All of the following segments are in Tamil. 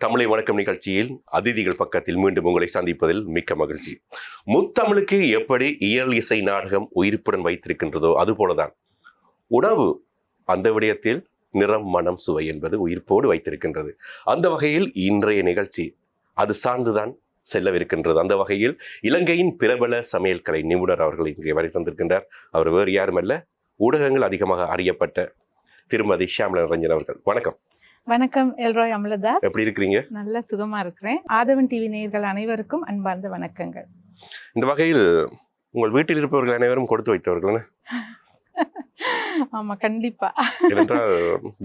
தமிழை வணக்கம் நிகழ்ச்சியில் அதிதிகள் பக்கத்தில் மீண்டும் உங்களை சந்திப்பதில் மிக்க மகிழ்ச்சி. முத்தமிழுக்கு எப்படி இயல் இசை நாடகம் உயிர்ப்புடன் வைத்திருக்கின்றதோ அதுபோலதான். உணவு அந்த விடயத்தில் நிறம் மனம் சுவை என்பது உயிர்ப்போடு வைத்திருக்கின்றது. அந்த வகையில் இன்றைய நிகழ்ச்சி அது சார்ந்துதான் செல்லவிருக்கின்றது. அந்த வகையில் இலங்கையின் பிரபல சமையல் கலை நிபுணர் அவர்கள் இங்கே வரை தந்திருக்கின்றார். அவர் வேறு யாருமல்ல ஊடகங்கள் அதிகமாக அறியப்பட்ட திருமதி ஷியாமல ரஞ்சன் அவர்கள். வணக்கம். வணக்கம் எல்ராய் அமலதாஸ். எப்படி இருக்கிறீங்க? நல்ல சுகமா இருக்கிறேன். ஆதவன் டிவி நேயர்கள் அனைவருக்கும் அன்பார்ந்த வணக்கங்கள். இந்த வகையில் உங்கள் வீட்டில் இருப்பவர்கள் அனைவரும் கொடுத்து வைத்தவர்கள் ஆமா கண்டிப்பா. ஏனென்றால்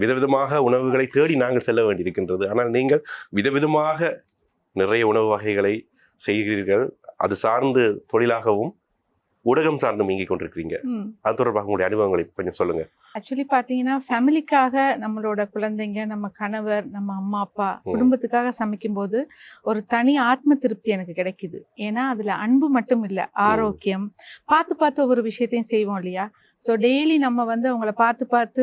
விதவிதமாக உணவுகளை தேடி நாங்கள் செல்ல வேண்டியிருக்கின்றது. ஆனால் நீங்கள் விதவிதமாக நிறைய உணவு வகைகளை செய்கிறீர்கள். அது சார்ந்து தொழிலாகவும் ஊடகம் சார்ந்தும் இயங்கிக் கொண்டிருக்கிறீங்க. அது தொடர்பாக உங்களுடைய அனுபவங்களை கொஞ்சம் சொல்லுங்க. ஆக்சுவலி பாத்தீங்கன்னா ஃபேமிலிக்காக நம்மளோட குழந்தைங்க நம்ம கணவர் நம்ம அம்மா அப்பா குடும்பத்துக்காக சமைக்கும்போது ஒரு தனி ஆத்ம திருப்தி எனக்கு கிடைக்குது. ஏன்னா அதுல அன்பு மட்டும் இல்ல ஆரோக்கியம். பார்த்து பார்த்து ஒவ்வொரு விஷயத்தையும் செய்வோம் இல்லையா? ஸோ டெய்லி நம்ம வந்து அவங்கள பார்த்து பார்த்து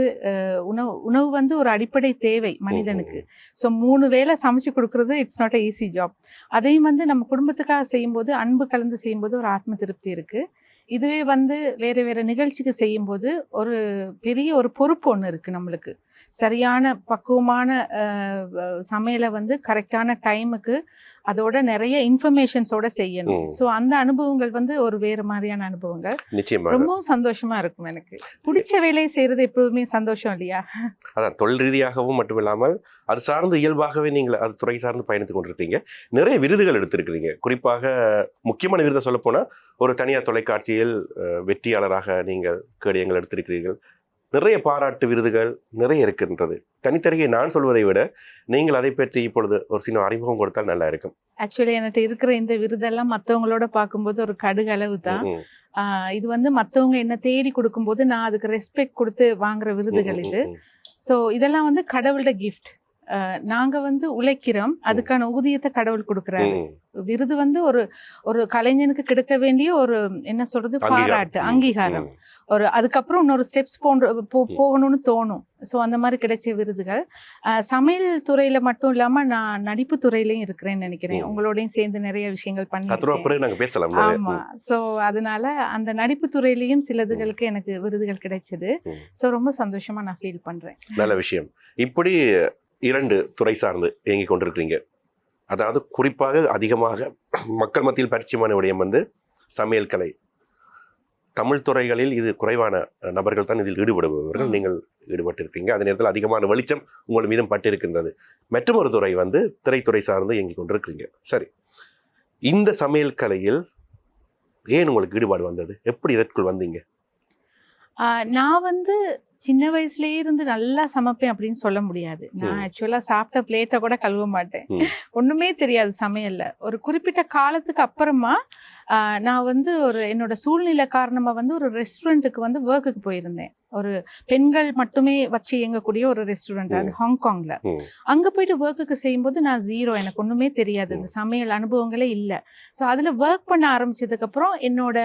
உணவு உணவு வந்து ஒரு அடிப்படை தேவை மனிதனுக்கு. ஸோ மூணு வேளை சமைச்சு கொடுக்கறது it's not a easy job அதையும் வந்து நம்ம குடும்பத்துக்காக செய்யும்போது அன்பு கலந்து செய்யும்போது ஒரு ஆத்ம திருப்தி இருக்கு. இதுவே வந்து வேறு வேறு நிகழ்ச்சிக்கு செய்யும்போது ஒரு பெரிய ஒரு பொறுப்பு ஒன்று இருக்குது நம்மளுக்கு. சரியான பக்குவமான சமையலை வந்து கரெக்டான டைமுக்கு அதோட நிறைய இன்ஃபர்மேஷன்ஸோட செய்யணும். ஸோ அந்த அனுபவங்கள் வந்து ஒரு வேறு மாதிரியான அனுபவங்கள். நிச்சயமாக. ரொம்பவும் சந்தோஷமா இருக்கும் எனக்கு. பிடிச்ச வேலையை செய்யறது எப்பவுமே சந்தோஷம் இல்லையா? அதான் தொழில் ரீதியாகவும் மட்டுமில்லாமல் அது சார்ந்து இயல்பாகவே நீங்கள் அது துறை சார்ந்து பயணித்துக் கொண்டிருக்கீங்க நிறைய விருதுகள் எடுத்திருக்கிறீங்க. குறிப்பாக முக்கியமான விருதை சொல்லப் போனா ஒரு தனியார் தொலைக்காட்சியில் வெற்றியாளராக நீங்கள் கேடயங்கள் எடுத்திருக்கிறீர்கள். நிறைய பாராட்டு விருதுகள் நிறைய இருக்கின்றது. தனித்தனியே நான் சொல்வதை விட நீங்கள் அதை பற்றி இப்பொழுது ஒரு சின்ன அறிமுகம் கொடுத்தால் நல்லா இருக்கும். ஆக்சுவலி என்கிட்ட இருக்கிற இந்த விருதெல்லாம் மற்றவங்களோட பார்க்கும்போது ஒரு கடுகளவு தான் ம், ஆஹ் இது வந்து மற்றவங்க என்ன தேடி கொடுக்கும்போது நான் அதுக்கு ரெஸ்பெக்ட் கொடுத்து வாங்குற விருதுகள் இது. ஸோ இதெல்லாம் வந்து கடவுளோட கிஃப்ட் நாங்க வந்து உழைக்கிறோம். அதுக்கான ஊதியத்தை கடவுள் கொடுக்குறாரு. விருது வந்து ஒரு ஒரு கலைஞனுக்கு கிடைக்க வேண்டிய ஒரு என்ன சொல்றது. பாராட்டு அங்கீகாரம். ஒரு அதுக்கப்புறம் இன்னொரு ஸ்டெப்ஸ் போன்ற. போகணும்னு தோணும். ஸோ அந்த மாதிரி கிடைச்ச விருதுகள். சமையல் துறையில மட்டும் இல்லாம நான் நடிப்பு துறையிலயும் இருக்கிறேன்னு நினைக்கிறேன். உங்களோடயும் சேர்ந்து நிறைய விஷயங்கள் பண்ணி பேசலாம். ஆமா. ஸோ அதனால அந்த நடிப்பு துறையிலயும் சிலதுகளுக்கு எனக்கு விருதுகள் கிடைச்சது. ஸோ ரொம்ப சந்தோஷமா நான் ஃபீல் பண்றேன். நல்ல விஷயம். இப்படி இரண்டு துறை சார்ந்து இயங்கிக் கொண்டிருக்கிறீங்க. அதாவது குறிப்பாக அதிகமாக மக்கள் மத்தியில் பரிச்சயமான விடயம் வந்து சமையல் கலை. தமிழ் துறைகளில் இது குறைவான நபர்கள் தான் இதில் ஈடுபடுபவர்கள். நீங்கள் ஈடுபட்டிருக்கீங்க அதே நேரத்தில் அதிகமான வெளிச்சம் உங்கள் மீதும் பட்டிருக்கின்றது. மற்றும் ஒரு துறை வந்து திரைத்துறை சார்ந்து இயங்கிக் கொண்டிருக்கிறீங்க. சரி. இந்த சமையல் கலையில் ஏன் உங்களுக்கு ஈடுபாடு வந்தது? எப்படி இதற்குள் வந்தீங்க? நான் வந்து சின்ன வயசுலயே இருந்து நல்லா சமைப்பேன் அப்படின்னு சொல்ல முடியாது நான். ஆக்சுவலா சாப்பிட்ட பிளேட்டை கூட கழுவ மாட்டேன். ஒண்ணுமே தெரியாது சமையல்ல ஒரு குறிப்பிட்ட காலத்துக்கு அப்புறமா ஆஹ் நான் வந்து ஒரு என்னோட சூழ்நிலை காரணமா வந்து ஒரு ரெஸ்டாரண்ட்டுக்கு வந்து ஒர்க்குக்கு போயிருந்தேன் ஒரு பெண்கள் மட்டுமே வச்சு இயங்கக்கூடிய ஒரு ரெஸ்டாரண்ட் அது ஹாங்காங்ல. அங்க போயிட்டு ஒர்க்குக்கு செய்யும்போது நான் ஜீரோ எனக்கு ஒண்ணுமே தெரியாது. இந்த சமையல் அனுபவங்களே இல்லை. ஸோ அதுல ஒர்க் பண்ண ஆரம்பிச்சதுக்கு அப்புறம் என்னோட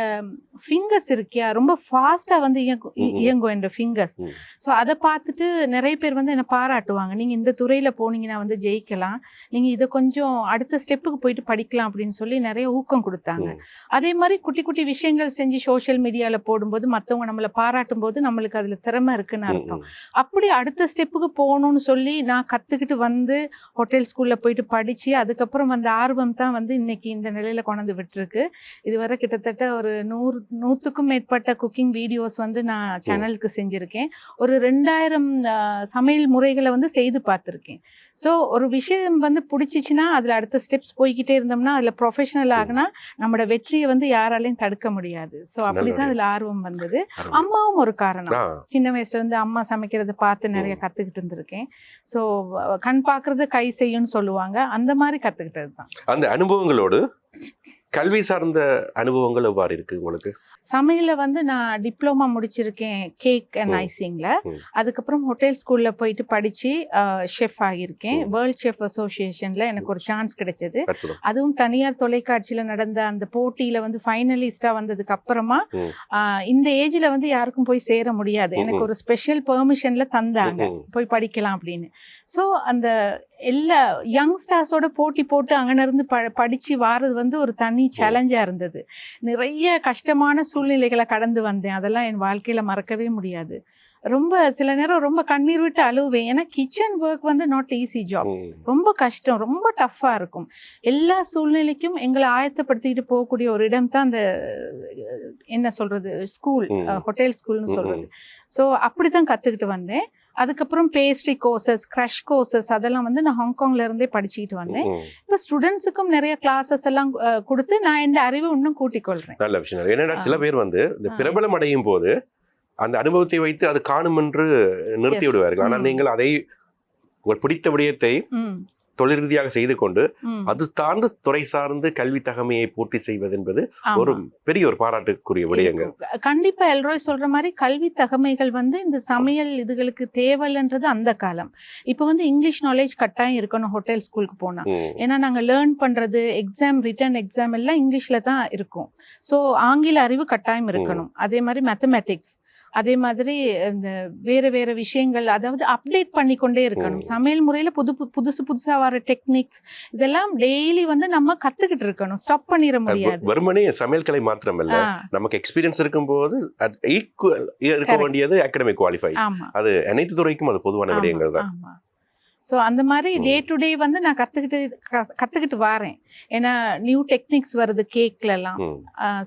ஃபிங்கர்ஸ் இருக்கியா ரொம்ப ஃபாஸ்டா வந்து இயங்கும். இயங்கும் என்னோட ஃபிங்கர்ஸ். ஸோ அதை பார்த்துட்டு நிறைய பேர் வந்து என்னை பாராட்டுவாங்க. நீங்க இந்த துறையில போனீங்கன்னா வந்து ஜெயிக்கலாம். நீங்க இதை கொஞ்சம் அடுத்த ஸ்டெப்புக்கு போயிட்டு படிக்கலாம் அப்படின்னு சொல்லி நிறைய ஊக்கம் கொடுத்தாங்க. அதே மாதிரி குட்டி குட்டி விஷயங்கள் செஞ்சு சோஷியல் மீடியால போடும்போது மத்தவங்க நம்மளை பாராட்டும் போது நம்மளுக்கு அதுல திறமை இருக்குன்னு அர்த்தம். அப்படி அடுத்த ஸ்டெப்புக்கு போகணும்னு சொல்லி நான் கற்றுக்கிட்டு வந்து ஹோட்டல் ஸ்கூலில் போயிட்டு படித்து அதுக்கப்புறம் அந்த ஆர்வம் தான் வந்து இன்னைக்கு இந்த நிலையில் கொண்டாந்து விட்டுருக்கு. இதுவரை கிட்டத்தட்ட ஒரு நூறு நூற்றுக்கும் மேற்பட்ட குக்கிங் வீடியோஸ் வந்து நான் சேனலுக்கு செஞ்சுருக்கேன். ஒரு ரெண்டாயிரம் சமையல் முறைகளை வந்து செய்து பார்த்துருக்கேன். ஸோ ஒரு விஷயம் வந்து பிடிச்சிச்சின்னா அதில் அடுத்த ஸ்டெப்ஸ் போய்கிட்டே இருந்தோம்னா அதில் ப்ரொஃபஷனல் ஆகினா நம்மளோட வெற்றியை வந்து யாராலையும் தடுக்க முடியாது. ஸோ அப்படி தான் அதில் ஆர்வம் வந்தது. அம்மாவும் ஒரு காரணம். சின்ன வயசுல இருந்து அம்மா சமைக்கிறத பார்த்து நிறைய. கத்துக்கிட்டு இருந்திருக்கேன். ஸோ கண் பார்க்கறது கை செய்யும்னு சொல்லுவாங்க. அந்த மாதிரி கத்துக்கிட்டது தான் அந்த அனுபவங்களோடு? கல்வி சார்ந்த அனுபவங்கள் எவ்வாறு இருக்கு உங்களுக்கு சமையல்ல வந்து நான் டிப்ளமா முடிச்சிருக்கேன் கேக் அண்ட். ஐசிங்ல. அதுக்கப்புறம் ஹோட்டல் ஸ்கூல்ல போயிட்டு படிச்சு ஷெஃப் ஆகியிருக்கேன். வேர்ல்ட் ஷெஃப் அசோசியேஷன்ல எனக்கு ஒரு சான்ஸ் கிடைச்சது அதுவும் தனியார் தொலைக்காட்சியில நடந்த அந்த போட்டியில வந்து ஃபைனலிஸ்டா வந்ததுக்கு அப்புறமா இந்த ஏஜ்ல வந்து யாருக்கும் போய் சேர முடியாது எனக்கு. ஒரு ஸ்பெஷல் பெர்மிஷன்ல தந்தாங்க. போய் படிக்கலாம் அப்படின்னு ஸோ அந்த எல்லா யங்ஸ்டர்ஸோட போட்டி போட்டு அங்கே இருந்து ப படித்து வாரது வந்து ஒரு தனி சேலஞ்சாக இருந்தது. நிறைய கஷ்டமான சூழ்நிலைகளை கடந்து வந்தேன். அதெல்லாம் என் வாழ்க்கையில் மறக்கவே முடியாது. ரொம்ப சில நேரம் ரொம்ப கண்ணீர் விட்டு அழுவேன். ஏன்னா கிச்சன் ஒர்க் வந்து நாட் ஈஸி ஜாப். ரொம்ப கஷ்டம். ரொம்ப டஃப்பாக இருக்கும். எல்லா சூழ்நிலைக்கும் எங்களை ஆயத்தப்படுத்திக்கிட்டு போகக்கூடிய ஒரு இடம் தான் அந்த என்ன சொல்றது ஸ்கூல். ஹோட்டல் ஸ்கூல்னு ம், சொல்றது. ஸோ அப்படி தான் கற்றுக்கிட்டு வந்தேன். அதுக்கப்புறம் பேஸ்ட்ரி கோர்சஸ் க்ரஷ் கோர்சஸ் அதெல்லாம் வந்து நான் ஹாங்காங்ல இருந்தே படிச்சுக்கிட்டு வந்தேன். இப்போ ஸ்டூடெண்ட்ஸுக்கும் நிறைய கிளாஸஸ் எல்லாம் கொடுத்து நான் என் அறிவை இன்னும் கூட்டிக் கொள்றேன் நல்ல விஷயம் ஏன்னா சில. பேர் வந்து இந்த. பிரபலம் அடையும் போது அந்த அனுபவத்தை வைத்து அது காணும் என்று நிறுத்தி. விடுவார்கள் ஆனால். நீங்கள் அதை உங்கள் பிடித்த விடயத்தை தொழில் ரீதியாக செய்து கொண்டு. அது சார்ந்து துறை சார்ந்து கல்வி தகமையை பூர்த்தி செய்வது என்பது. ஒரு பெரிய ஒரு பாராட்டுக்குரிய விடயங்கள். கண்டிப்பா எல்ரோய் சொல்ற மாதிரி கல்வி தகமைகள் வந்து இந்த சமையல் இதுகளுக்கு தேவைன்றது அந்த காலம் இப்போ வந்து இங்கிலீஷ் நாலேஜ் கட்டாயம் இருக்கணும் ஹோட்டல் ஸ்கூலுக்கு போனா. ஏன்னா நாங்க லேர்ன் பண்றது எக்ஸாம் ரிட்டன் எக்ஸாம் எல்லாம் இங்கிலீஷ்ல தான் இருக்கும் ஸோ ஆங்கில அறிவு கட்டாயம் இருக்கணும் அதே மாதிரி மேத்தமேட்டிக்ஸ் அதே மாதிரி இந்த வேற வேற விஷயங்கள் அதாவது அப்டேட் பண்ணிக்கொண்டே இருக்கணும். சமையல் முறையில புது புதுசு புதுசா வர டெக்னிக்ஸ் இதெல்லாம் டெய்லி வந்து நம்ம கத்துக்கிட்டு இருக்கணும். ஸ்டாப் பண்ணிட முடியாது. வெறுமனே சமையல் கலை மாத்திரமல்ல நமக்கு எக்ஸ்பீரியன்ஸ் இருக்கும்போது அது ஈக்குவல் இருக்க. வேண்டியது அகாடமிக் குவாலிஃபை அது அனைத்து துறைக்கும் அது பொதுவான விடயங்கள் தான். ஸோ அந்த மாதிரி. டே டு டே வந்து நான் கத்துக்கிட்டு க- கத்துக்கிட்டு வரேன். ஏன்னா நியூ டெக்னிக்ஸ் வருது கேக்ல எல்லாம் ம்.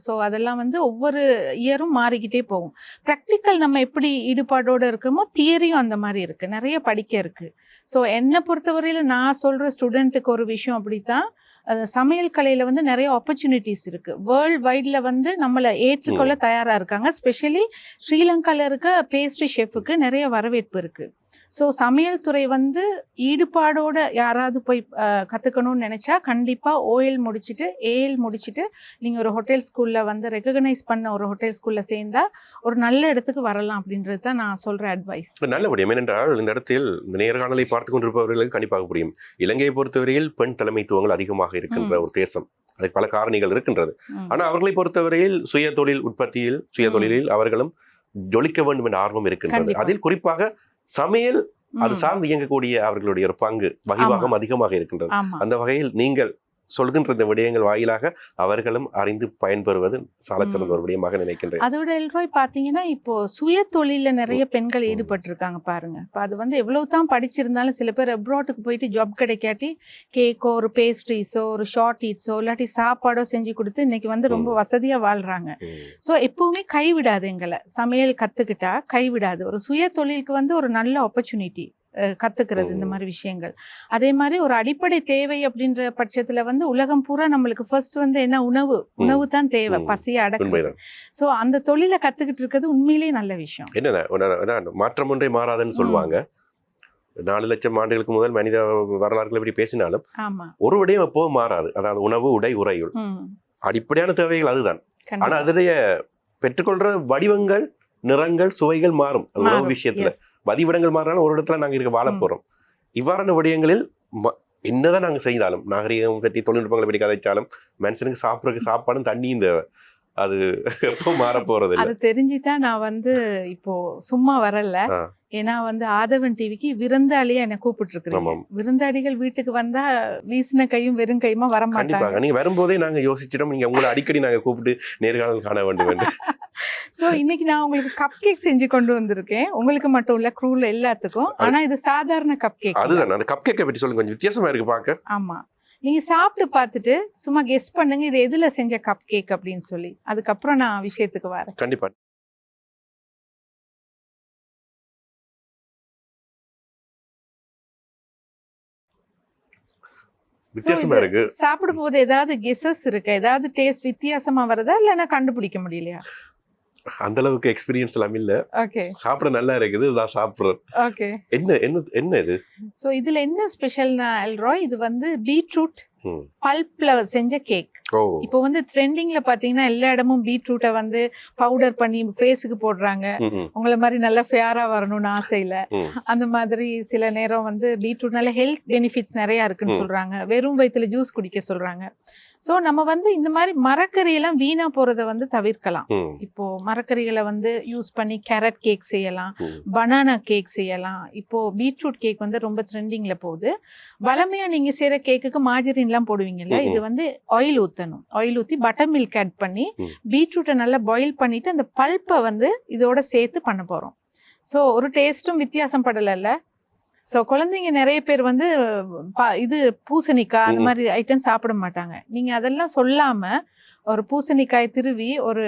ஸோ அதெல்லாம் வந்து ஒவ்வொரு இயரும் மாறிக்கிட்டே போகும். ப்ராக்டிக்கல் நம்ம எப்படி ஈடுபாடோட இருக்கோமோ தியரியும் அந்த மாதிரி இருக்கு. நிறைய படிக்க இருக்கு. ஸோ என்னை பொறுத்தவரையில நான் சொல்ற ஸ்டூடெண்ட்டுக்கு ஒரு விஷயம் அப்படித்தான். அது சமையல் கலையில வந்து நிறைய ஆப்பர்ச்சுனிட்டிஸ் இருக்கு. வேர்ல்ட் வைட்ல வந்து நம்மளை ஏற்றுக்கொள்ள தயாரா இருக்காங்க. ஸ்பெஷலி ஸ்ரீலங்கால இருக்க பேஸ்ட்ரி ஷெஃபுக்கு நிறைய வரவேற்பு இருக்கு. ஸோ சமையல் துறை வந்து ஈடுபாடோட யாராவது போய் அஹ், கத்துக்கணும்னு நினைச்சா கண்டிப்பா ஓஎல் முடிச்சுட்டு ஏஎல் முடிச்சுட்டு நீங்க ஒரு ஹோட்டல் ஸ்கூல்ல வந்து ரெகக்னைஸ் பண்ண ஒரு ஹோட்டல் ஸ்கூல்ல சேர்ந்தா ஒரு நல்ல இடத்துக்கு வரலாம் அப்படின்றது தான் நான் சொல்ற அட்வைஸ் இப்ப நல்ல விடயம். ஏனென்றால் இந்த இடத்தில் இந்த நேர்காணலை பார்த்து கொண்டிருப்பவர்களுக்கு கண்டிப்பாக புரியும் இலங்கையை பொறுத்தவரையில் பெண் தலைமைத்துவங்கள் அதிகமாக இருக்கின்ற. ஒரு தேசம். அதுக்கு பல காரணிகள் இருக்கின்றது. ஆனா அவர்களை பொறுத்தவரையில் சுய தொழில் உற்பத்தியில் சுய. தொழிலில் அவர்களும் ஜொலிக்க வேண்டும் என்ற ஆர்வம் இருக்கின்றது. அதில் குறிப்பாக சமையல் அது சார்ந்து இயங்கக்கூடிய அவர்களுடைய ஒரு பங்கு வகிவாகம் அதிகமாக இருக்கின்றது. அந்த வகையில் நீங்கள் சொல்கின்ற இந்த விடயங்கள் வாயிலாக அவர்களும் அறிந்து பயன்பெறுவது சாலச்சிறந்த ஒரு விடயமாக நினைக்கின்றேன். அதோட எல்ரோய் பாத்தீங்கன்னா இப்போ சுய தொழில நிறைய பெண்கள் ம். ஈடுபட்டு இருக்காங்க பாருங்க. இப்போ அது வந்து எவ்வளவு தான் படிச்சிருந்தாலும் சில பேர் அப்ராட்டுக்கு போயிட்டு ஜாப் கிடைக்காட்டி கேக்கோ ஒரு பேஸ்ட்ரீஸோ ஒரு ஷார்ட் ஈட்ஸோ இல்லாட்டி சாப்பாடோ செஞ்சு கொடுத்து இன்னைக்கு வந்து ரொம்ப ம். வசதியா வாழ்றாங்க. ஸோ எப்பவுமே கைவிடாது எங்களை. சமையல் கத்துக்கிட்டா கைவிடாது. ஒரு சுய தொழிலுக்கு வந்து ஒரு நல்ல ஆப்பர்ச்சுனிட்டி கத்துக்கிறது இந்த. மாதிரி விஷயங்கள். அதே மாதிரி ஒரு அடிப்படை தேவை அப்படின்ற பட்சத்துல வந்து உலகம் பூரா நம்மளுக்கு ஃபர்ஸ்ட் வந்து என்ன? உணவு. உணவு தான் தேவை. பசியை உண்மைதான். ஸோ அந்த தொழிலை கத்துக்கிட்டு இருக்கிறது உண்மையிலேயே நல்ல விஷயம். என்னதான் அதான் மாற்றம் ஒன்றே மாறாதுன்னு சொல்லுவாங்க. நாலு லட்சம் ஆண்டுகளுக்கு முதல் மனித வரலாறுகள் இப்படி பேசினாலும் ஒரு விடயம் எப்போதும் மாறாது. அதாவது உணவு உடை உறையுள். ம். அடிப்படையான தேவைகள் அதுதான். ஆனா கண்டிப்பா. அதனுடைய பெற்றுக்கொள்ற வடிவங்கள் நிறங்கள் சுவைகள் மாறும். உணவு. விஷயத்துல. வதிவிடங்கள் மாறினாலும் ஒரு இடத்துல நாங்க இருக்க வாழ ம். போறோம் இவ்வாறான விடயங்களில் ம- என்னதான் நாங்க செய்தாலும் நாகரிகம் பற்றி தொழில்நுட்பங்களை பற்றி கதைச்சாலும் மனுஷனுக்கு சாப்பிட்றதுக்கு சாப்பாடும் தண்ணியும் தேவை அது எப்போ மாற போறது அது தெரிஞ்சுதான் நான் வந்து இப்போ சும்மா வரல. ஏன்னா வந்து ஆதவன் டிவிக்கு விருந்தாளியா என்ன கூப்பிட்டு இருக்கிறீங்க. விருந்தாளிகள் வீட்டுக்கு வந்தா வீசின கையும் வெறும் கையுமா வர மாட்டாங்க நீங்க வரும்போதே நாங்க யோசிச்சிட்டோம். நீங்க உங்களை அடிக்கடி நாங்க கூப்பிட்டு நேர்காணல் காண வேண்டும் சோ இன்னைக்கு நான் உங்களுக்கு கப் கேக் செஞ்சு கொண்டு வந்திருக்கேன். உங்களுக்கு மட்டும் இல்ல க்ரூல எல்லாத்துக்கும். ஆனா இது சாதாரண கப் கேக் அதுதான். அந்த கப் கேக்கை பற்றி சொல்லுங்க. கொஞ்சம் வித்தியாசமா இருக்கு பார்க்க ஆமா. நீங்க சாப்பிட்டு பார்த்துட்டு சும்மா கெஸ் பண்ணுங்க இது எதுல செஞ்ச கப் கேக் அப்படின்னு சொல்லி. அதுக்கப்புறம் நான் விஷயத்துக்கு வரேன். கண்டிப்பா. So, வித்தியாசமா இருக்கு. சாப்பிடும் போது ஏதாவது கெஸஸ் இருக்கு? ஏதாவது டேஸ்ட் வித்தியாசமா வருதா? இல்லைன்னா கண்டுபிடிக்க முடியலையா? அந்த அளவுக்கு எக்ஸ்பீரியன்ஸ் எல்லாம் இல்ல. ஓகே சாப்பிட நல்லா இருக்குது நான் சாப்பிடுறேன் ஓகே என்ன என்ன என்ன இது? ஸோ இதுல என்ன ஸ்பெஷல்னா எல்ராய் இது வந்து பீட்ரூட். பல்ப்ல செஞ்ச கேக் இப்போ வந்து ட்ரெண்டிங்ல பாத்தீங்கன்னா எல்லா இடமும் பீட்ரூட்டை வந்து பவுடர் பண்ணி ஃபேஸுக்கு போடுறாங்க. உங்களை மாதிரி நல்ல ஃபேரா வரணும்னு ஆசையில. அந்த மாதிரி சில நேரம் வந்து பீட்ரூட்னால ஹெல்த் பெனிஃபிட்ஸ் நிறைய இருக்குன்னு. சொல்றாங்க. வெறும் வயித்துல ஜூஸ் குடிக்க சொல்றாங்க. சோ நம்ம வந்து இந்த மாதிரி மரக்கறி எல்லாம் வீணா போறதை வந்து தவிர்க்கலாம். இப்போ மரக்கறிகளை வந்து யூஸ் பண்ணி கேரட் கேக் செய்யலாம். பனானா கேக் செய்யலாம். இப்போ பீட்ரூட் கேக் வந்து ரொம்ப ட்ரெண்டிங்ல போகுது. வளமையா நீங்க செய்யற கேக்குக்கு மாஜரின்லாம் போடுவீங்கல்ல. இது வந்து ஆயில் ஊத்தணும் ஆயில் ஊத்தி பட்டர் மில்க் ஆட் பண்ணி. பீட்ரூட்டை நல்லா பாயில் பண்ணிட்டு அந்த பல்ப்பை வந்து இதோட சேர்த்து பண்ண போறோம் ஸோ ஒரு டேஸ்ட்டும் வித்தியாசம் படலைல்ல ஸோ குழந்தைங்க நிறைய பேர் வந்து இது பூசணிக்காய் அந்த. மாதிரி ஐட்டம் சாப்பிட மாட்டாங்க நீங்க அதெல்லாம் சொல்லாம ஒரு பூசணிக்காய் திருவி ஒரு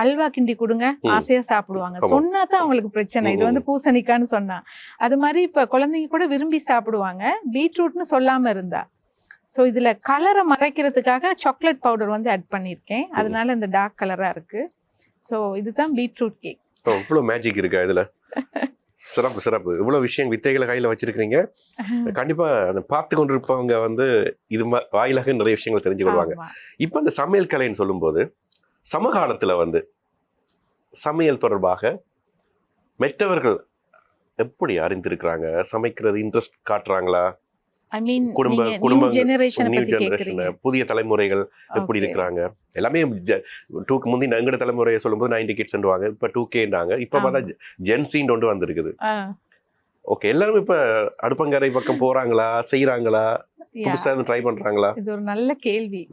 அல்வா கிண்டி கொடுங்க ம். ஆசையா சாப்பிடுவாங்க. சொன்னா தான் அவங்களுக்கு பிரச்சனை இது வந்து பூசணிக்கான்னு சொன்னா அது மாதிரி இப்ப குழந்தைங்க கூட விரும்பி சாப்பிடுவாங்க பீட்ரூட்னு சொல்லாம இருந்தா ஸோ இதுல கலரை மறைக்கிறதுக்காக சாக்லேட் பவுடர் வந்து ஆட் பண்ணியிருக்கேன் அதனால இந்த டார்க் கலரா இருக்கு. ஸோ இதுதான் பீட்ரூட் கேக் ஓ, இவ்வளவு மேஜிக் இருக்கா இதுல? சிறப்பு சிறப்பு. இவ்வளவு விஷயம் வித்தைகளை கையில வச்சிருக்கீங்க கண்டிப்பா அதை பார்த்து கொண்டிருப்பவங்க வந்து இது வாயிலாக நிறைய விஷயங்கள் தெரிஞ்சு கொள்வாங்க இப்ப இந்த சமையல் கலைன்னு சொல்லும்போது சமகாலத்துல வந்து சமையல் தொடர்பாக மற்றவர்கள் எப்படி அறிந்திருக்கிறாங்க? சமைக்கிறது இன்ட்ரெஸ்ட் காட்டுறாங்களா? ஐ மீன் குடும்ப- நியூ ஜெனரேஷனை புதிய தலைமுறைகள் எப்படி. இருக்கிறாங்க? எல்லாமே டூக்கு முந்தி எங்கட தலைமுறையை சொல்லும்போது நைன்டி கிட்ஸ் சொல்லுவாங்க இப்ப டூ கேண்டாங்க இப்ப பார்த்தா ஜென்சின் ஒன்று வந்திருக்குது. ஓகே எல்லாரும் இப்ப அடுப்பங்கரை பக்கம் போறாங்களா? செய்யறாங்களா yeah. புதுசா எதுவும் ட்ரை பண்றாங்களா? இது ஒரு நல்ல கேள்வி.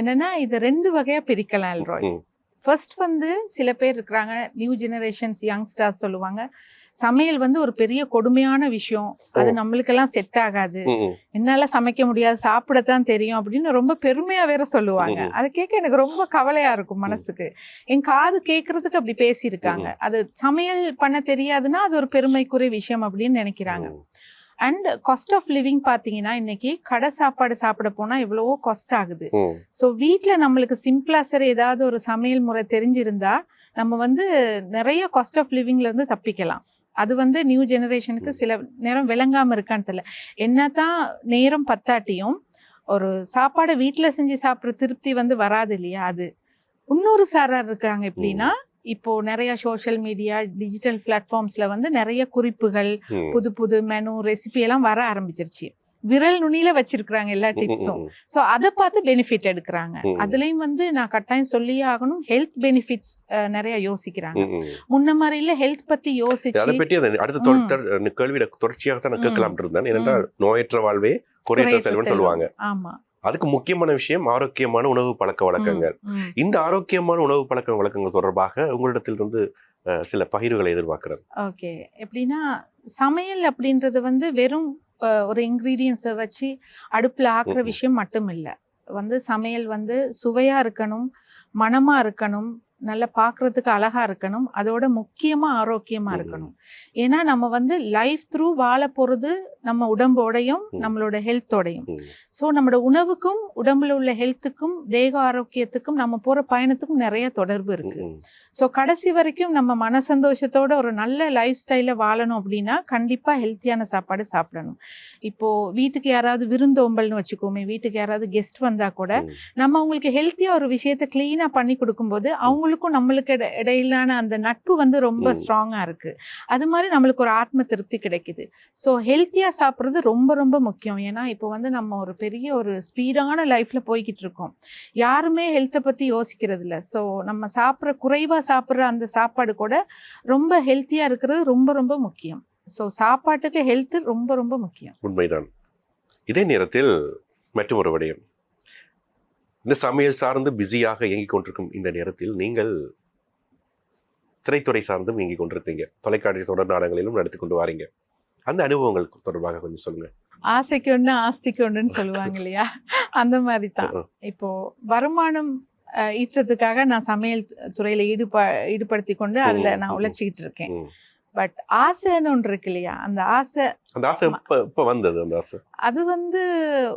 என்னன்னா இது ரெண்டு வகையா பிரிக்கலாம். ஃபர்ஸ்ட் வந்து சில பேர் இருக்கிறாங்க நியூ ஜெனரேஷன்ஸ் யங்ஸ்டர்ஸ் சொல்லுவாங்க. சமையல் வந்து ஒரு பெரிய கொடுமையான விஷயம். அது. நம்மளுக்கெல்லாம் செட் ஆகாது. என்னால சமைக்க முடியாது சாப்பிடத்தான் தெரியும் அப்படின்னு ரொம்ப பெருமையா வேற சொல்லுவாங்க. அதை கேட்க எனக்கு ரொம்ப கவலையா இருக்கும் மனசுக்கு. என் காது கேட்கறதுக்கு அப்படி பேசியிருக்காங்க. அது சமையல் பண்ண தெரியாதுன்னா அது ஒரு பெருமைக்குரிய விஷயம் அப்படின்னு நினைக்கிறாங்க. அண்ட் காஸ்ட் ஆஃப் லிவிங் பாத்தீங்கன்னா இன்னைக்கு கடை சாப்பாடு சாப்பிட போனா எவ்வளவோ காஸ்ட் ஆகுது. ஸோ வீட்டில் நம்மளுக்கு சிம்பிளா சரி ஏதாவது ஒரு சமையல் முறை தெரிஞ்சிருந்தா நம்ம வந்து நிறைய காஸ்ட் ஆஃப் லிவிங்ல இருந்து தப்பிக்கலாம் அது வந்து நியூ ஜெனரேஷனுக்கு. சில நேரம் விளங்காம இருக்கான்னு தெரியல என்னதான் நேரம் பத்தாட்டியும் ஒரு சாப்பாடை வீட்ல செஞ்சு சாப்பிட்ற திருப்தி வந்து வராது இல்லையா அது இன்னொரு சாரார் இருக்காங்க எப்படின்னா இப்போ நிறைய சோஷியல் மீடியா டிஜிட்டல் பிளாட்ஃபார்ம்ஸ்ல வந்து நிறைய குறிப்புகள். புது புது மெனு ரெசிபி எல்லாம் வர ஆரம்பிச்சிருச்சு விரல் நுனியில வச்சிருக்கிறாங்க எல்லா டிப்ஸும். ஸோ அதை பார்த்து பெனிஃபிட் எடுக்கிறாங்க. அதுலயும் வந்து நான் கட்டாயம் சொல்லியே ஆகணும் ஹெல்த் பெனிஃபிட்ஸ் நிறைய யோசிக்கிறாங்க. முன்ன மாதிரி இல்ல ஹெல்த் பத்தி அதை யோசிச்சு பற்றி அந்த அடுத்த கேள்வியிட தொடர்ச்சியாக தான் நான். கேட்கலாம் இருந்தேன் ஏனென்றால் நோயற்ற வாழ்வே குறையற்ற செல்வம். சொல்லுவாங்க ஆமா அதுக்கு முக்கியமான விஷயம் ஆரோக்கியமான உணவு பழக்க வழக்கங்கள். இந்த ஆரோக்கியமான உணவு பழக்க வழக்கங்கள் தொடர்பாக உங்களிடத்திலிருந்து அஹ், சில பகிர்வுகளை எதிர்பார்க்கிறேன் ஓகே எப்படின்னா சமையல் அப்படின்றது வந்து வெறும் ஒரு இன்க்ரீடியன்ஸை வச்சு அடுப்புல ஆக்குற. விஷயம் மட்டும் இல்லை வந்து சமையல் வந்து சுவையா இருக்கணும் மணமா இருக்கணும் நல்ல பார்க்கறதுக்கு அழகா இருக்கணும் அதோட முக்கியமா ஆரோக்கியமா ம்ம். இருக்கணும் ஏன்னா நம்ம வந்து லைஃப் த்ரூ வாழ போறது நம்ம உடம்போடையும். நம்மளோட ஹெல்த்தோடையும். ஸோ நம்மளோட உணவுக்கும் உடம்புல உள்ள ஹெல்த்துக்கும் தேக ஆரோக்கியத்துக்கும் நம்ம போற பயணத்துக்கும் நிறைய தொடர்பு இருக்கு ம், ம். ஸோ கடைசி வரைக்கும் நம்ம மன சந்தோஷத்தோட ஒரு நல்ல லைஃப் ஸ்டைல வாழணும் அப்படின்னா கண்டிப்பா ஹெல்த்தியான சாப்பாடு சாப்பிடணும் இப்போ வீட்டுக்கு யாராவது விருந்தோம்பல்னு வச்சுக்கோமே வீட்டுக்கு யாராவது கெஸ்ட் வந்தா கூட. நம்ம அவங்களுக்கு ஹெல்த்தியா ஒரு விஷயத்த கிளீனா பண்ணி கொடுக்கும்போது அவங்களுக்கும் நம்மளுக்கு இட- இடையிலான அந்த நட்பு வந்து ரொம்ப ம். ஸ்ட்ராங்கா இருக்கு. அது மாதிரி நம்மளுக்கு ஒரு ஆத்ம திருப்தி கிடைக்குது. ஸோ ஹெல்த்தியா சாப்பிட்றது ரொம்ப ரொம்ப முக்கியம். ஏன்னா இப்போ வந்து நம்ம ஒரு பெரிய ஒரு ஸ்பீடான லைஃப்ல போய்கிட்டு இருக்கோம். யாருமே ஹெல்த்தை பத்தி யோசிக்கிறது இல்ல ஸோ நம்ம சாப்பிட்ற குறைவா சாப்பிட்ற அந்த சாப்பாடு கூட ரொம்ப ஹெல்த்தியா இருக்கிறது ரொம்ப ரொம்ப முக்கியம். ஸோ சாப்பாட்டுக்கு ஹெல்த் ரொம்ப ரொம்ப முக்கியம். உண்மைதான். இதே நேரத்தில் மற்றொரு விடயம் இந்த சமையல் சார்ந்து பிஸியாக இயங்கிக் கொண்டிருக்கும் இந்த நேரத்தில் நீங்கள் திரைத்துறை சார்ந்தும் இயங்கிக் கொண்டிருக்கீங்க தொலைக்காட்சி தொடர் நாடகங்களிலும் நடத்தி கொண்டு வாரீங்க. அந்த அனுபவங்கள் தொடர்பாக கொஞ்சம் சொல்லுங்க. ஆசைக்கு ஒன்று ஆஸ்திக்கு ஒன்றுன்னு சொல்லுவாங்க இல்லையா? அந்த மாதிரி தான் இப்போ வருமானம் ஈற்றத்துக்காக நான் சமையல் துறையில ஈடுப ஈடுபடுத்தி கொண்டு அதுல நான் உழைச்சிக்கிட்டு இருக்கேன். பட் ஆசைன்னு ஒன்று இருக்கு இல்லையா? அந்த ஆசை அந்த ஆசை இப்ப வந்தது அந்த ஆசை? அது வந்து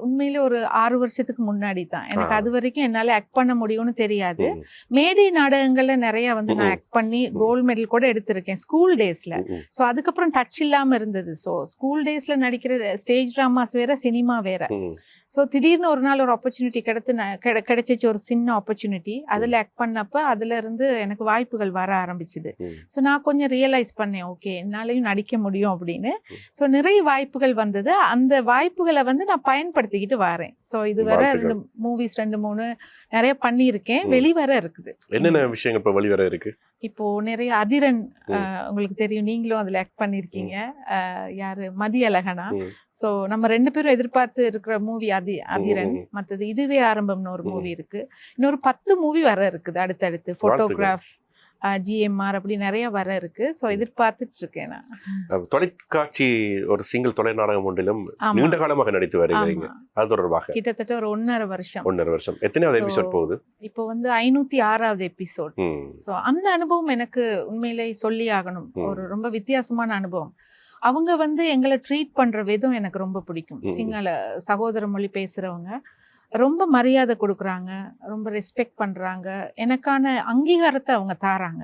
உண்மையிலே ஒரு ஆறு வருஷத்துக்கு முன்னாடி தான் எனக்கு. அது வரைக்கும் என்னால ஆக்ட் பண்ண முடியும்னு தெரியாது. மேடை நாடகங்கள்ல நிறைய வந்து நான். ஆக்ட் பண்ணி. கோல்டு மெடல் கூட எடுத்திருக்கேன் ஸ்கூல் டேஸ்ல. ஸோ அதுக்கப்புறம் டச் இல்லாம இருந்தது. ஸோ ஸ்கூல் டேஸ்ல நடிக்கிற ஸ்டேஜ் ட்ராமாஸ் வேற சினிமா வேற. ஸோ திடீர்னு ஒரு நாள் ஒரு ஆப்பர்ச்சுனிட்டி கிடைத்து கிடைச்சிச்சு ஒரு சின்ன ஆப்பர்ச்சுனிட்டி அதில் ஆக்ட் பண்ணப்ப அதுல இருந்து எனக்கு வாய்ப்புகள் வர ஆரம்பிச்சுது. ஸோ நான் கொஞ்சம் ரியலைஸ் பண்ணேன். ஓகே என்னாலையும் நடிக்க முடியும் அப்படின்னு. ஸோ நிறைய வாய்ப்புகள் வந்தது. அந்த வாய்ப்புகளை வந்து நான் பயன்படுத்திக்கிட்டு வரேன். ஸோ இது வர. ரெண்டு மூவிஸ் ரெண்டு மூணு நிறைய பண்ணியிருக்கேன். வெளிவர இருக்குது. என்னென்ன விஷயங்கள் இப்ப வெளிவர இருக்கு? இப்போ நிறைய அதிரன் உங்களுக்கு தெரியும். நீங்களும் அதுல ஆக்ட் பண்ணியிருக்கீங்க. யாரு? மதியழகனா ம். ஸோ நம்ம ரெண்டு பேரும் எதிர்பார்த்து இருக்கிற மூவி அதி அதிரன். மற்றது இதுவே ஆரம்பம்னு ஒரு. மூவி இருக்கு. இன்னொரு பத்து மூவி வர இருக்குது. அடுத்தடுத்து ஃபோட்டோகிராஃப் ஜிஎம்ஆர் அப்படி நிறைய வர இருக்கு. ஸோ எதிர்பார்த்துட்டு இருக்கேன் நான். தொலைக்காட்சி ஒரு சிங்கிள் தொலை நாடகம் ஒன்றிலும் நீண்ட காலமாக நடித்து வருகிறீங்க. அது தொடர்பாக? கிட்டத்தட்ட ஒரு ஒன்னரை வருஷம். ஒன்றரை வருஷம். எத்தனையாவது எபிசோட் போகுது? இப்போ வந்து ஐநூத்தி ஆறாவது எபிசோட் ஸோ அந்த அனுபவம் எனக்கு உண்மையிலே சொல்லி ஆகணும். ஒரு ரொம்ப வித்தியாசமான அனுபவம். அவங்க வந்து எங்களை ட்ரீட் பண்ற விதம் எனக்கு ரொம்ப பிடிக்கும். சிங்கள சகோதர மொழி பேசுறவங்க. ரொம்ப மரியாதை கொடுக்குறாங்க ரொம்ப ரெஸ்பெக்ட் பண்ணுறாங்க எனக்கான அங்கீகாரத்தை அவங்க தாராங்க.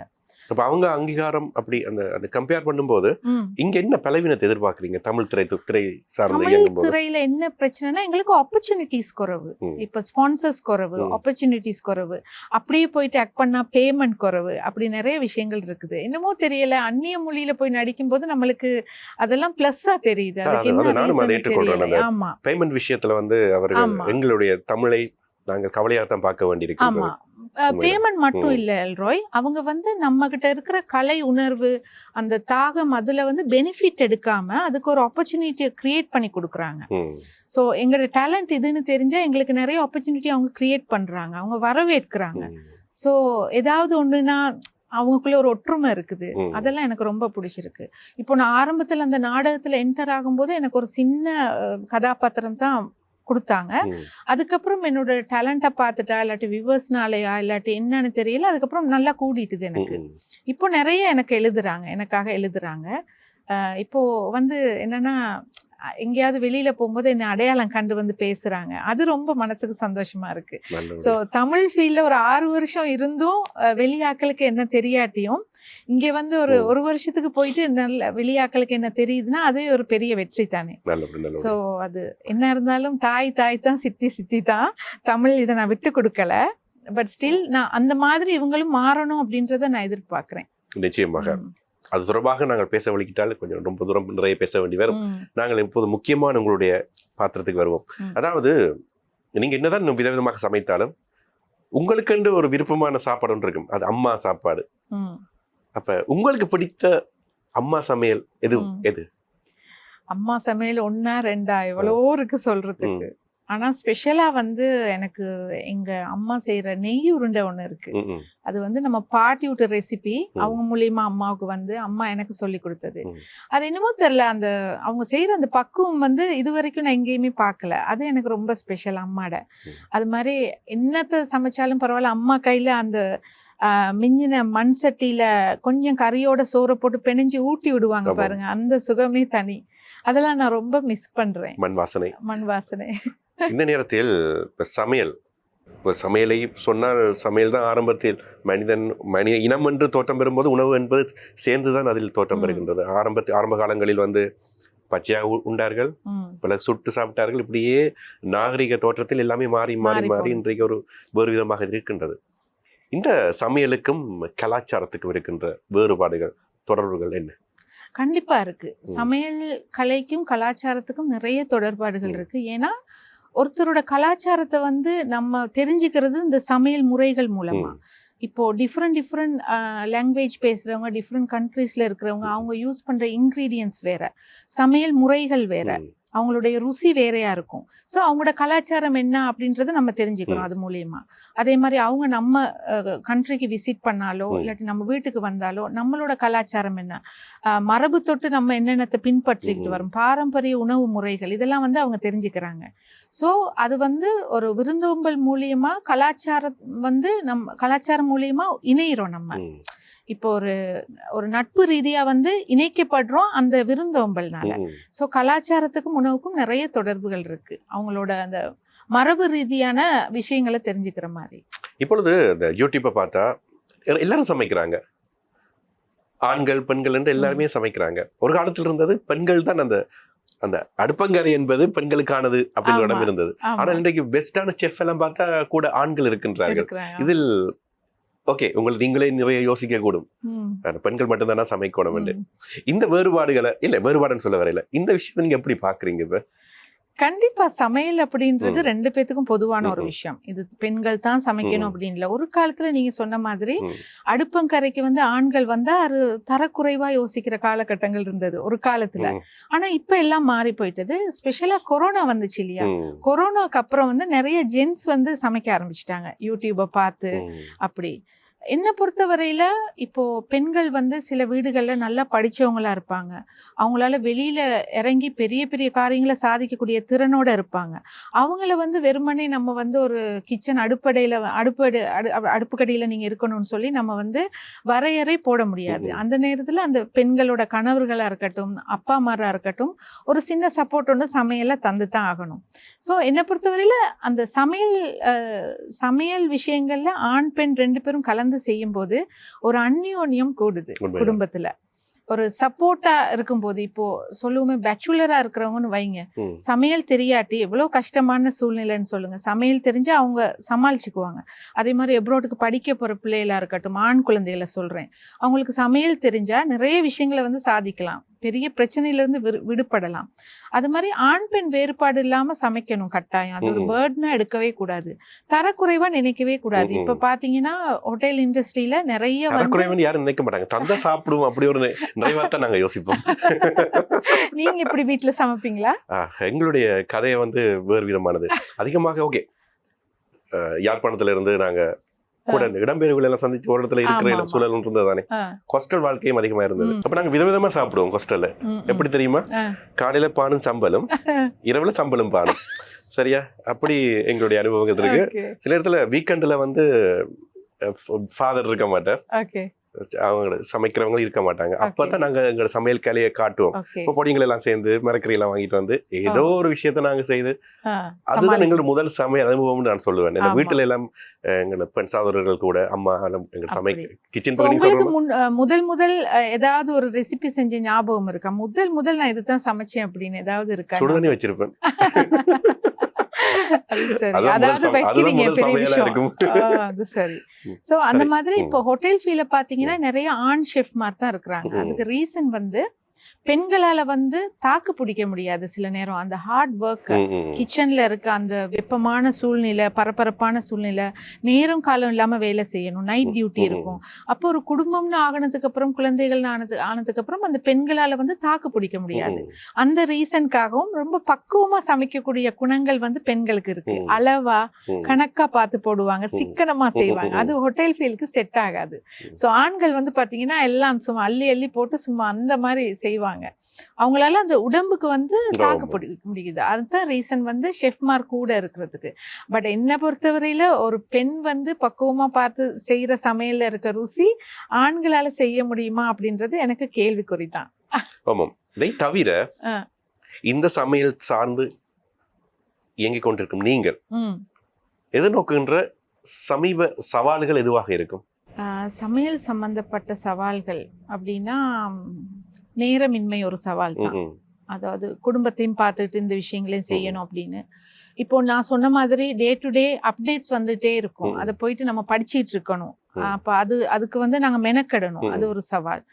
அப்ப அவங்க அங்கீகாரம் அப்படி அந்த அந்த கம்பேர் பண்ணும்போது. இங்க என்ன பலவீனத்தை எதிர்பார்க்கறீங்க? தமிழ் திரை திரை சார்ந்த துறையில என்ன பிரச்சனைனா எங்களுக்கு ஆப்பர்ச்சுனிட்டிஸ் குறைவு. இப்ப ஸ்பான்சர்ஸ் குறைவு. ஆப்பர்ச்சுனிட்டிஸ் குறைவு. அப்படியே போயிட்டு ஆக்ட் பண்ணா பேமெண்ட் குறைவு. அப்படி நிறைய விஷயங்கள் இருக்குது. என்னமோ தெரியல அந்நிய மொழியில போய் நடிக்கும் போது நம்மளுக்கு அதெல்லாம் பிளஸ்ஸா தெரியுது. ஆமா. பேமெண்ட் விஷயத்துல வந்து அவர்கள். எங்களுடைய தமிழை நாங்கள் கவலையாகத்தான் பார்க்க ஆமா. வேண்டியிருக்கிறது உண்மைதான். பேமெண்ட் மட்டும். இல்ல எல்ரோய். அவங்க வந்து நம்ம கிட்ட இருக்கிற கலை உணர்வு அந்த தாகம் அதுல வந்து பெனிஃபிட் எடுக்காம அதுக்கு ஒரு ஆப்பர்ச்சுனிட்டியை கிரியேட் பண்ணி கொடுக்குறாங்க. ஸோ எங்களோட டேலண்ட் இதுன்னு தெரிஞ்சா எங்களுக்கு நிறைய ஆப்பர்ச்சுனிட்டி அவங்க கிரியேட் பண்றாங்க. அவங்க வரவேற்கிறாங்க. ஸோ ஏதாவது ஒண்ணுனா அவங்களுக்குள்ள ஒரு ஒற்றுமை இருக்குது. அதெல்லாம் எனக்கு ரொம்ப பிடிச்சிருக்கு. இப்போ நான் ஆரம்பத்துல அந்த நாடகத்துல என்டர் ஆகும்போது எனக்கு ஒரு சின்ன கதாபாத்திரம் தான் கொடுத்தாங்க. அதுக்கப்புறம் என்னோட டேலண்ட்டை பார்த்துட்டா இல்லாட்டி வியூவர்ஸ்னாலயா இல்லாட்டி என்னன்னு தெரியல. அதுக்கப்புறம் நல்லா கூடிட்டுது எனக்கு. இப்போ நிறைய எனக்கு எழுதுறாங்க. எனக்காக எழுதுறாங்க. இப்போ வந்து என்னன்னா எங்கேயாவது வெளியில போகும்போது என்ன அடையாளம் கண்டு வந்து பேசுறாங்க. அது ரொம்ப மனசுக்கு சந்தோஷமா இருக்கு. ஸோ தமிழ் ஃபீல்ட்ல ஒரு ஆறு வருஷம் இருந்தும் அஹ் வெளியாட்களுக்கு என்ன தெரியாட்டியும் இங்க வந்து ஒரு. ஒரு வருஷத்துக்கு போயிட்டு நல்ல வெளியாட்களுக்கு என்ன தெரியுதுன்னா அதே ஒரு பெரிய வெற்றி தானே. ஸோ அது என்ன இருந்தாலும் தாய் தாய் தான் சித்தி சித்தி தான். தமிழ் இதை நான் விட்டு கொடுக்கல. பட் ஸ்டில் நான் அந்த மாதிரி இவங்களும் மாறணும் அப்படின்றத நான் எதிர்பார்க்கிறேன். நிச்சயமாக. அது தொடர்பாக நாங்கள் பேச வலிக்கிட்டால் கொஞ்சம் ரொம்ப தூரம் நிறைய பேச வேண்டி வரும். நாங்கள் இப்போது முக்கியமான உங்களுடைய பாத்திரத்துக்கு வருவோம். அதாவது நீங்க என்னதான் விதவிதமாக சமைத்தாலும் உங்களுக்கென்று ஒரு விருப்பமான சாப்பாடு ஒன்று இருக்கும். அது அம்மா சாப்பாடு. அப்ப உங்களுக்கு பிடித்த அம்மா சமையல் எது. எது? அம்மா சமையல் ஒன்னா ரெண்டா? எவ்வளோ இருக்கு சொல்றதுக்கு. ஆனா ஸ்பெஷலா வந்து எனக்கு எங்க அம்மா செய்யற நெய் உருண்டை ஒண்ணு இருக்கு. ம், ம், அது வந்து நம்ம பாட்டி விட்ட ரெசிபி. அவங்க மூலியமா அம்மாவுக்கு வந்து அம்மா எனக்கு சொல்லி கொடுத்தது. அது என்னமோ தெரியல அந்த அவங்க செய்யற அந்த பக்குவம் வந்து இது வரைக்கும் நான் எங்கேயுமே பார்க்கல அது எனக்கு ரொம்ப ஸ்பெஷல் அம்மாட. அது மாதிரி என்னத்த சமைச்சாலும் பரவாயில்ல அம்மா கையில அந்த மிஞ்சின மண் சட்டியில கொஞ்சம் கறியோட சோறை போட்டு பிணைஞ்சு ஊட்டி விடுவாங்க. பாருங்க அந்த சுகமே தனி. அதெல்லாம் நான் ரொம்ப மிஸ் பண்றேன். மண் வாசனை. மண் வாசனை. இந்த நேரத்தில் இப்ப சமையல் இப்போ சமையலை சொன்னால் சமையல் தான் ஆரம்பத்தில் மனிதன் மனித இனம் என்று தோற்றம் பெறும்போது உணவு என்பது சேர்ந்துதான் அதில் தோற்றம். பெறுகின்றது ஆரம்பத்தில் ஆரம்ப காலங்களில் வந்து பச்சையாக உண்டார்கள் பிறகு சுட்டு சாப்பிட்டார்கள் இப்படியே நாகரிக தோற்றத்தில் எல்லாமே மாறி மாறி மாறி. இன்றைக்கு ஒரு வேறு விதமாக இருக்கின்றது இந்த சமையலுக்கும் கலாச்சாரத்துக்கும் இருக்கின்ற வேறுபாடுகள் தொடர்புகள் என்ன கண்டிப்பா இருக்கு ம். சமையல் கலைக்கும் கலாச்சாரத்துக்கும் நிறைய தொடர்பாடுகள் ம். இருக்கு ஏன்னா ஒருத்தரோட கலாச்சாரத்தை வந்து நம்ம தெரிஞ்சுக்கிறது இந்த சமையல் முறைகள் மூலமா. இப்போ டிஃப்ரெண்ட் டிஃப்ரெண்ட் லாங்குவேஜ் பேசுறவங்க டிஃப்ரெண்ட் கண்ட்ரீஸ்ல இருக்கிறவங்க அவங்க யூஸ் பண்ற இன்க்ரீடியன்ஸ் வேற. சமையல் முறைகள் வேற. அவங்களுடைய ருசி வேறையா இருக்கும் ஸோ அவங்களோட கலாச்சாரம் என்ன அப்படின்றத நம்ம தெரிஞ்சுக்கிறோம் ம். அது மூலியமா அதே மாதிரி அவங்க நம்ம கண்ட்ரிக்கு விசிட் பண்ணாலோ. இல்லாட்டி நம்ம வீட்டுக்கு வந்தாலோ நம்மளோட கலாச்சாரம் என்ன மரபு தொட்டு நம்ம என்னென்னத்தை பின்பற்றிக்கிட்டு. வரோம் பாரம்பரிய உணவு முறைகள் இதெல்லாம் வந்து அவங்க தெரிஞ்சுக்கிறாங்க ஸோ அது வந்து ஒரு விருந்தோம்பல் மூலியமா கலாச்சாரம் வந்து நம்ம கலாச்சாரம் மூலியமா இணையிறோம் நம்ம. இப்போ ஒரு ஒரு நட்பு ரீதியா வந்து இணைக்கப்படுறோம் அந்த விருந்தோம்பல்னால. ஸோ கலாச்சாரத்துக்கும் உணவுக்கும் நிறைய தொடர்புகள் இருக்கு. அவங்களோட அந்த மரபு ரீதியான விஷயங்களை தெரிஞ்சுக்கிற மாதிரி. இப்பொழுது இந்த யூடியூப்பை பார்த்தா எல்லாரும் சமைக்கிறாங்க. ஆண்கள் பெண்கள் என்று எல்லாருமே சமைக்கிறாங்க. ஒரு காலத்துல இருந்தது பெண்கள் தான் அந்த அந்த அடுப்பங்கரை என்பது பெண்களுக்கானது அப்படின்னு இடம். இருந்தது. ஆமா, ஆனா இன்றைக்கு பெஸ்டான செஃப் எல்லாம் பார்த்தா கூட ஆண்கள் இருக்கின்றார்கள். இதில் ஓகே உங்களுக்கு நீங்களே நிறைய யோசிக்க கூடும். பெண்கள் மட்டும்தானா சமைக்கணும். இந்த வேறுபாடுகளை இல்ல வேறுபாடுன்னு சொல்ல வரையில இந்த விஷயத்தை நீங்க எப்படி பாக்குறீங்க இப்ப? கண்டிப்பா சமையல் அப்படின்றது. ரெண்டு பேத்துக்கும் பொதுவான ஒரு. விஷயம் இது பெண்கள் தான் சமைக்கணும். அப்படின்ல ஒரு காலத்துல நீங்க சொன்ன மாதிரி. அடுப்பங்கரைக்கு வந்து ஆண்கள் வந்தா அது தரக்குறைவா யோசிக்கிற காலகட்டங்கள் இருந்தது ஒரு காலத்துல. ஆனா இப்ப எல்லாம் மாறி போயிட்டது ஸ்பெஷலா கொரோனா வந்துச்சு இல்லையா. கொரோனாக்கு அப்புறம் வந்து நிறைய ஜென்ஸ் வந்து சமைக்க ஆரம்பிச்சிட்டாங்க யூடியூபை பார்த்து. அப்படி என்னை பொறுத்தவரையில இப்போ பெண்கள் வந்து சில வீடுகள்ல நல்லா படிச்சவங்களா இருப்பாங்க. அவங்களால வெளியில இறங்கி பெரிய பெரிய காரியங்களை சாதிக்கக்கூடிய திறனோட இருப்பாங்க. அவங்கள வந்து வெறுமனே நம்ம வந்து ஒரு கிச்சன் அடுப்படையில அடுப்படை அடு அடு- அடுப்புக்கடியில நீங்க இருக்கணும்னு சொல்லி நம்ம வந்து வரையறை போட முடியாது. அந்த நேரத்துல அந்த பெண்களோட கணவர்களா இருக்கட்டும் அப்பா அம்மாரா இருக்கட்டும் ஒரு சின்ன சப்போர்ட் ஒன்று சமையலை தந்து தான் ஆகணும். ஸோ என்னை பொறுத்தவரையில அந்த சமையல் சமையல் விஷயங்கள்ல ஆண் பெண் ரெண்டு பேரும் கலந்து செய்யும்போது ஒரு அந்யோன்யம் கூடுது. குடும்பத்துல. ஒரு சப்போர்ட்டா இருக்கும்போது இப்போ சொல்லுவோமே பேச்சுலரா இருக்கிறவங்கன்னு வைங்க. சமையல் தெரியாட்டி எவ்வளோ கஷ்டமான சூழ்நிலைன்னு சொல்லுங்க. சமையல் தெரிஞ்சா அவங்க சமாளிச்சுக்குவாங்க. அதே மாதிரி எப்ரோடுக்கு படிக்க போற பிள்ளைகளா இருக்கட்டும் ஆண் குழந்தைகளை சொல்றேன். அவங்களுக்கு சமையல் தெரிஞ்சா நிறைய விஷயங்களை வந்து சாதிக்கலாம். பெரிய பிரச்சனையில இருந்து விரு- விடுபடலாம். அது மாதிரி ஆண் பெண் வேறுபாடு இல்லாம சமைக்கணும் கட்டாயம். அது ஒரு. பேர்ட்னா எடுக்கவே கூடாது. தரக்குறைவா நினைக்கவே கூடாது. இப்ப பாத்தீங்கன்னா ஹோட்டல் இண்டஸ்ட்ரியில நிறைய வந்து தரக்குறைவன் யாரும் நினைக்க மாட்டாங்க. தந்தா சாப்பிடுவோம். அப்படி ஒரு நி- நிறைவா தான் நாங்க யோசிப்போம். நீங்க இப்படி வீட்டுல சமைப்பீங்களா? எங்களுடைய கதையை வந்து வேறு விதமானது. அதிகமாக ஓகே. யாழ்ப்பாணத்துல இருந்து நாங்க கூட இந்த இடம்பெயர்வுகள் எல்லாம் சந்திச்சு ஒரு இடத்துல இருக்கிற ஆமா, இடம் ஆமா. சூழல் இருந்தது தானே. கொஸ்டல் வாழ்க்கையும் அதிகமா இருந்தது. அப்ப நாங்க விதவிதமா சாப்பிடுவோம் கொஸ்டல்ல. எப்படி தெரியுமா. காலையில பானும் சம்பலும் இரவுல சம்பலும் பானும் சரியா அப்படி எங்களுடைய அனுபவங்கள் இருக்கு சில இடத்துல வீக்கெண்ட்ல வந்து ஃபாதர் இருக்க மாட்டார் அவங்க சமைக்கிறவங்களும் இருக்க மாட்டாங்க. அப்பதான் நாங்க எங்களோட சமையல் கலையை காட்டுவோம். இப்போ பொடிங்களை எல்லாம் சேர்ந்து மரக்கறி எல்லாம் வாங்கிட்டு வந்து ஏதோ ஒரு விஷயத்த நாங்க செய்து அதுதான் எங்களோட முதல் சமையல் அனுபவம்னு நான் சொல்லுவேன். எங்க ஆமா. வீட்டுல எல்லாம் எங்களோட பெண் சகோதரர்கள் கூட அம்மா எல்லாம் எங்க சமை. கிச்சன் அஹ், முதல் முதல் ஏதாவது ஒரு ரெசிபி செஞ்ச ஞாபகம் இருக்கா? முதல் முதல் நான் இதுதான் சமைச்சேன் அப்படின்னு ஏதாவது இருக்கா? சுடுதண்ணி வச்சிருப்பேன். அது சரி. சோ அந்த. மாதிரி. இப்போ ஹோட்டல் ஃபீல பாத்தீங்கன்னா நிறைய ஆண் ஷெஃப் மாதிரி தான் இருக்கிறாங்க. அதுக்கு ரீசன் வந்து பெண்களால வந்து தாக்கு பிடிக்க முடியாது சில நேரம் அந்த ஹார்ட் ஒர்க். கிச்சன்ல இருக்க அந்த வெப்பமான சூழ்நிலை பரபரப்பான சூழ்நிலை நேரம் காலம் இல்லாம வேலை செய்யணும் நைட் டியூட்டி. இருக்கும் அப்போ ஒரு குடும்பம்னு ஆகினதுக்கு அப்புறம் குழந்தைகள் ஆனது ஆனதுக்கு அப்புறம் அந்த பெண்களால வந்து தாக்கு பிடிக்க முடியாது அந்த ரீசனுக்காகவும் ரொம்ப பக்குவமா சமைக்கக்கூடிய குணங்கள் வந்து பெண்களுக்கு இருக்கு. அளவா. கணக்கா பார்த்து போடுவாங்க. சிக்கனமா செய்வாங்க அது ஹோட்டல் ஃபீலுக்கு செட் ஆகாது. சோ ஆண்கள் வந்து பாத்தீங்கன்னா எல்லாம் சும்மா அள்ளி அள்ளி போட்டு சும்மா அந்த மாதிரி செய்வாங்க. அவங்களால அந்த உடம்புக்கு வந்து தாக்கு. பிடிக்க முடியுது அதுதான் ரீசன் வந்து ஷெஃப் மார்க் கூட இருக்கிறதுக்கு. பட் என்னை பொறுத்தவரையில ஒரு பெண் வந்து பக்குவமா பார்த்து செய்யற சமையல்ல இருக்க ருசி ஆண்களால செய்ய முடியுமா அப்படின்றது எனக்கு கேள்விக்குறி தான். ஆமாம். இதை தவிர. இந்த சமையல் சார்ந்து இயங்கிக் கொண்டிருக்கும் நீங்கள் எதிர்நோக்குகின்ற சமீப சவால்கள் எதுவாக இருக்கும்? சமையல் சம்பந்தப்பட்ட சவால்கள் அப்படின்னா நேரமின்மை ஒரு சவால் தான். அதாவது குடும்பத்தையும் பார்த்துட்டு இந்த விஷயங்களையும் செய்யணும் அப்படின்னு இப்போ நான் சொன்ன மாதிரி டே டு டே அப்டேட்ஸ் வந்துட்டே இருக்கும். அதை போயிட்டு நம்ம படிச்சிட்டு இருக்கணும். அப்போ அது அதுக்கு வந்து நாங்க மெனக்கெடணும். அது ஒரு சவால்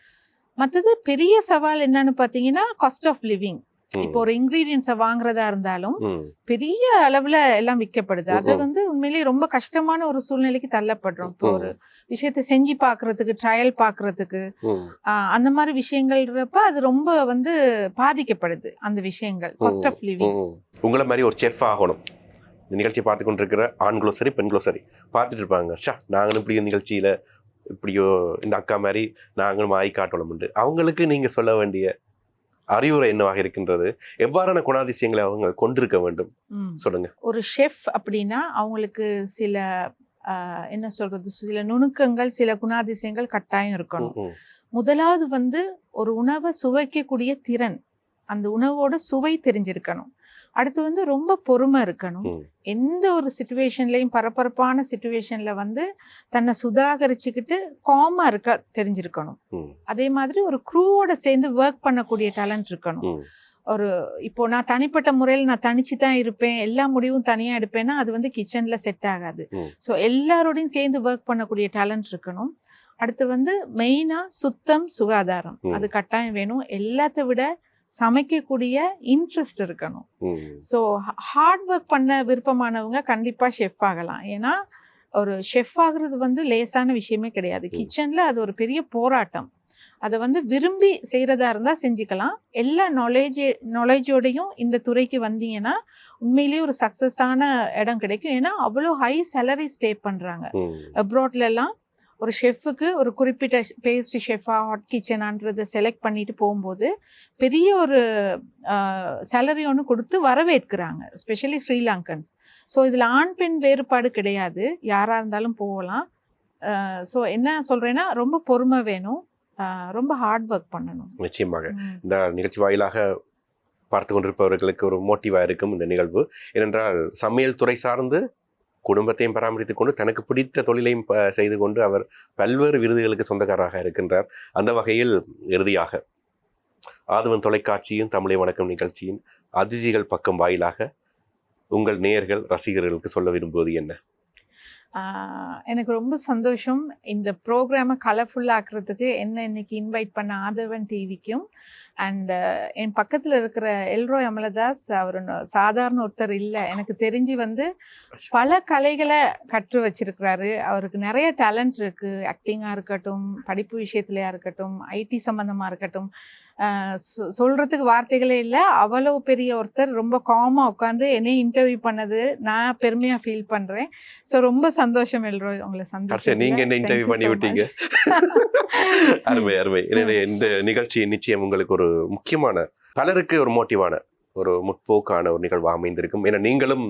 மற்றது பெரிய சவால் என்னன்னு பார்த்தீங்கன்னா காஸ்ட் ஆஃப் லிவிங். இப்போ ஒரு இன்கிரீடியன்ஸை வாங்குறதா இருந்தாலும். பெரிய அளவுல எல்லாம் விற்கப்படுது அது. வந்து உண்மையிலேயே ரொம்ப கஷ்டமான ஒரு சூழ்நிலைக்கு தள்ளப்படுறோம் இப்போ. ஒரு விஷயத்தை செஞ்சு பார்க்கிறதுக்கு ட்ரையல். ஆஹ் அந்த மாதிரி விஷயங்கள்ன்றப்ப அது ரொம்ப வந்து பாதிக்கப்படுது அந்த விஷயங்கள் காஸ்ட் ஆஃப் லிவிங். உங்களை மாதிரி ஒரு செஃப் ஆகணும் இந்த நிகழ்ச்சியை பார்த்து கொண்டிருக்கிற ஆண்களோ சரி பெண்களோ சரி பார்த்துட்டு இருப்பாங்க ஷா நாங்களும் இப்படி நிகழ்ச்சியில இப்படியோ இந்த அக்கா மாதிரி நாங்களும் ஆய் காட்டணும்ண்டு அவங்களுக்கு நீங்க சொல்ல வேண்டிய அறிவுரை என்னவாக இருக்கின்றது? எவ்வாறான குணாதிசயங்களை அவங்க கொண்டிருக்க வேண்டும்? சொல்லுங்க. ஒரு ஷெஃப் அப்படின்னா அவங்களுக்கு சில என்ன சொல்றது? சில நுணுக்கங்கள் சில குணாதிசயங்கள் கட்டாயம் இருக்கணும். முதலாவது வந்து ஒரு உணவை சுவைக்கக்கூடிய திறன். அந்த உணவோட சுவை தெரிஞ்சிருக்கணும். அடுத்து வந்து ரொம்ப பொறுமை இருக்கணும். எந்த ஒரு சுச்சுவேஷன்லயும் பரபரப்பான சுச்சுவேஷன்ல வந்து தன்னை சுதாகரிச்சுக்கிட்டு காமா இருக்க தெரிஞ்சிருக்கணும். அதே மாதிரி ஒரு க்ரூவோட சேர்ந்து ஒர்க் பண்ணக்கூடிய டேலண்ட் இருக்கணும். ஒரு இப்போ நான் தனிப்பட்ட முறையில் நான் தனிச்சு தான் இருப்பேன். எல்லா முடிவும் தனியா எடுப்பேன்னா அது வந்து கிச்சன்ல செட் ஆகாது. ஸோ எல்லாரோடையும் சேர்ந்து ஒர்க் பண்ணக்கூடிய டேலண்ட் இருக்கணும். அடுத்து வந்து மெயினா சுத்தம் சுகாதாரம். அது கட்டாயம் வேணும். எல்லாத்த விட சமைக்கக்கூடிய இன்ட்ரெஸ்ட் இருக்கணும். ஸோ ஹார்ட் ஒர்க் பண்ண விருப்பமானவங்க கண்டிப்பா ஷெஃப் ஆகலாம். ஏன்னா ஒரு ஷெஃப் ஆகுறது வந்து லேசான விஷயமே கிடையாது. கிச்சன்ல அது ஒரு பெரிய போராட்டம். அதை வந்து விரும்பி செய்யறதா இருந்தா செஞ்சுக்கலாம். எல்லா நாலேஜ் நாலேஜோடையும் இந்த துறைக்கு வந்தீங்கன்னா உண்மையிலேயே ஒரு சக்சஸான இடம் கிடைக்கும். ஏன்னா அவ்வளோ ஹை சேலரிஸ் பே பண்றாங்க. ம். ஒரு ஷெஃபுக்கு ஒரு குறிப்பிட்ட பேஸ்ட்ரி ஷெஃபா ஹாட் கிச்சனான்றதை செலக்ட் பண்ணிட்டு போகும்போது பெரிய ஒரு சேலரி ஒன்று கொடுத்து வரவேற்கிறாங்க ஸ்பெஷலி ஸ்ரீலங்கன்ஸ். ஸோ இதில் ஆண் பெண் வேறுபாடு கிடையாது. யாராக இருந்தாலும் போகலாம். ஸோ என்ன சொல்கிறேன்னா ரொம்ப பொறுமை வேணும். ரொம்ப ஹார்ட் ஒர்க் பண்ணணும். நிச்சயமாக. இந்த நிகழ்ச்சி வாயிலாக பார்த்து கொண்டிருப்பவர்களுக்கு ஒரு மோட்டிவாக இருக்கும் இந்த நிகழ்வு. ஏனென்றால் சமையல் துறை சார்ந்து குடும்பத்தையும் பராமரித்து கொண்டு தனக்கு பிடித்த தொழிலையும் ப- செய்து கொண்டு அவர் பல்வேறு விருதுகளுக்கு சொந்தக்காரராக இருக்கின்றார். அந்த வகையில் இறுதியாக ஆதவன் தொலைக்காட்சியும் தமிழை வணக்கம் நிகழ்ச்சியின் அதிதிகள் பக்கம் வாயிலாக உங்கள் நேயர்கள் ரசிகர்களுக்கு சொல்ல விரும்புவது என்ன? எனக்கு ரொம்ப சந்தோஷம். இந்த ப்ரோக்ராமை கலர்ஃபுல்லாக்குறதுக்கு என்ன இன்னைக்கு இன்வைட் பண்ண ஆதவன் டிவிக்கும் அண்ட் என் பக்கத்தில் இருக்கிற எல்ரோ அமலதாஸ் அவர் சாதாரண ஒருத்தர் இல்லை. எனக்கு தெரிஞ்சு வந்து பல கலைகளை கற்று வச்சிருக்கிறாரு. அவருக்கு நிறைய டேலண்ட் இருக்குது ஆக்டிங்காக இருக்கட்டும் படிப்பு விஷயத்துலையா இருக்கட்டும் ஐடி சம்மந்தமாக இருக்கட்டும். ஆஹ் சொ- சொல்றதுக்கு வார்த்தைகளே இல்லை. அவ்வளோ பெரிய ஒருத்தர் ரொம்ப காமா உட்காந்து என்னையும் இன்டர்வியூ பண்ணது நான் பெருமையாக ஃபீல் பண்ணுறேன் ஸோ ரொம்ப சந்தோஷம் எல்ரோ உங்களை கடைசியா நீங்க என்ன இன்டர்வியூ பண்ணி விட்டீங்க? அருமை அருமை. இந்த நிகழ்ச்சி நிச்சயம் உங்களுக்கு ஒரு முக்கியமான பலருக்கு ஒரு மோட்டிவான ஒரு முற்போக்கான ஒரு நிகழ்வு அமைந்திருக்கும். ஏன்னா நீங்களும்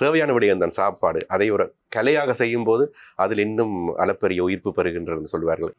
தேவையான விடயம் தான் சாப்பாடு. அதை ஒரு கலையாக செய்யும் போது அதில் இன்னும் அளப்பரிய உயிர்ப்பு பெறுகின்றது சொல்வார்கள்.